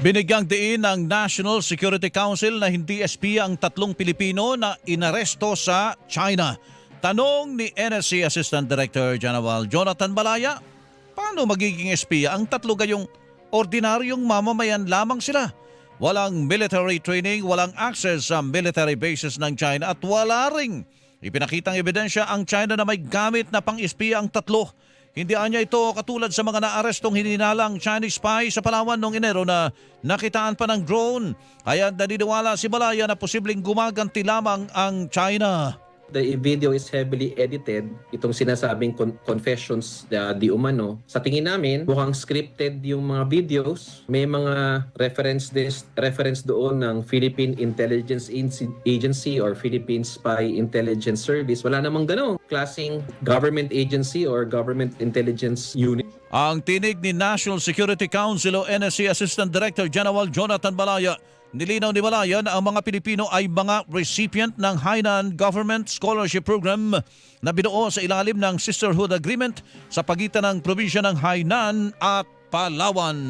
Binigyang diin ng National Security Council na hindi espiya ang tatlong Pilipino na inaresto sa China. Tanong ni NSC Assistant Director General Jonathan Balaya, paano magiging espiya ang tatlo gayong ordinaryong mamamayan lamang sila? Walang military training, walang access sa military bases ng China at wala ring ipinakitang ebidensya ang China na may gamit na pang-espiya ang tatlo. Hindi anya ito katulad sa mga naarestong hininalang Chinese spy sa Palawan noong Enero na nakitaan pa ng drone. Kaya naniniwala si Balaya na posibleng gumaganti lamang ang China. The video is heavily edited. Itong sinasabing con- confessions na di umano. Sa tingin namin, mukhang scripted yung mga videos. May mga reference this, reference doon ng Philippine Intelligence Agency or Philippine Spy Intelligence Service. Wala namang ganun. Klaseng government agency or government intelligence unit. Ang tinig ni National Security Council o NSC Assistant Director General Jonathan Balaya, nilinaw ni Balaya na ang mga Pilipino ay mga recipient ng Hainan Government Scholarship Program na binuo sa ilalim ng Sisterhood Agreement sa pagitan ng probinsya ng Hainan at Palawan.